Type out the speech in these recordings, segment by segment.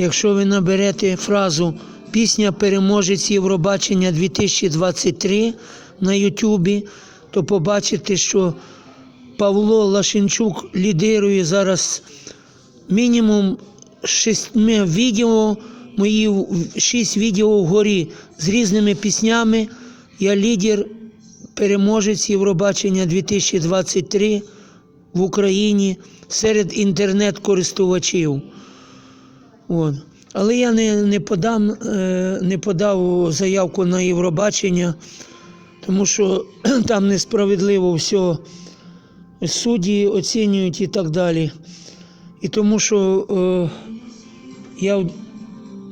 Якщо ви наберете фразу Пісня Переможець Євробачення 2023 на Ютубі, то побачите, що Павло Лашенчук лідирує зараз мінімум шістьми відео, мої шість відео вгорі з різними піснями. Я лідер, переможець Євробачення 2023 в Україні серед інтернет-користувачів. От. Але я не, не, подам, е, не подав заявку на Євробачення, тому що там несправедливо все. Судді оцінюють і так далі. І тому що е, я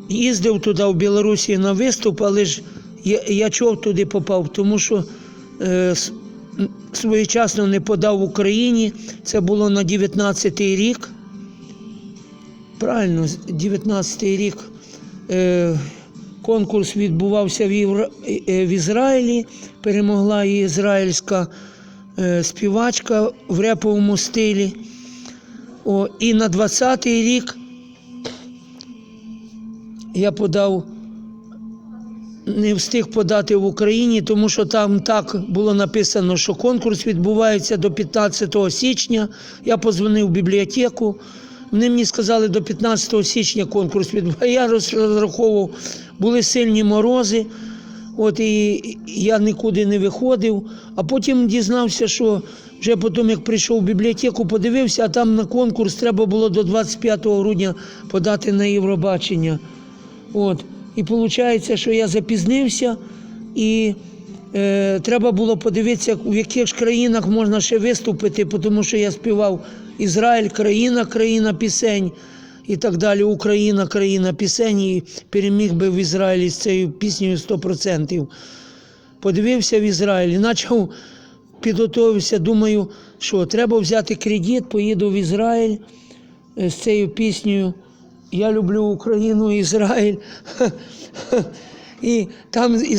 їздив туди в Білорусі на виступ, але ж я, я чого туди попав? Тому що е, своєчасно не подав в Україні. Це було на 19-й рік. Правильно, 19-й рік е, конкурс відбувався в, Євро, е, в Ізраїлі. Перемогла і ізраїльська е, співачка в реповому стилі. О, і на 20-й рік я подав, не встиг подати в Україні, тому що там так було написано, що конкурс відбувається до 15 січня. Я позвонив в бібліотеку. Вони мені сказали, до 15 січня конкурс відбувається. Я розраховував, були сильні морози. От і я нікуди не виходив, а потім дізнався, що вже потім, як прийшов в бібліотеку, подивився, а там на конкурс треба було до 25 грудня подати на Євробачення. От. І виходить, що я запізнився, і треба було подивитися, в яких ж країнах можна ще виступити, тому що я співав Ізраїль, країна, країна пісень і так далі. Україна, країна пісень, і переміг би в Ізраїлі з цією піснею 100%. Подивився в Ізраїлі, почав підготувався, думаю, що треба взяти кредит, поїду в Ізраїль е, з цією піснею. Я люблю Україну, Ізраїль. І там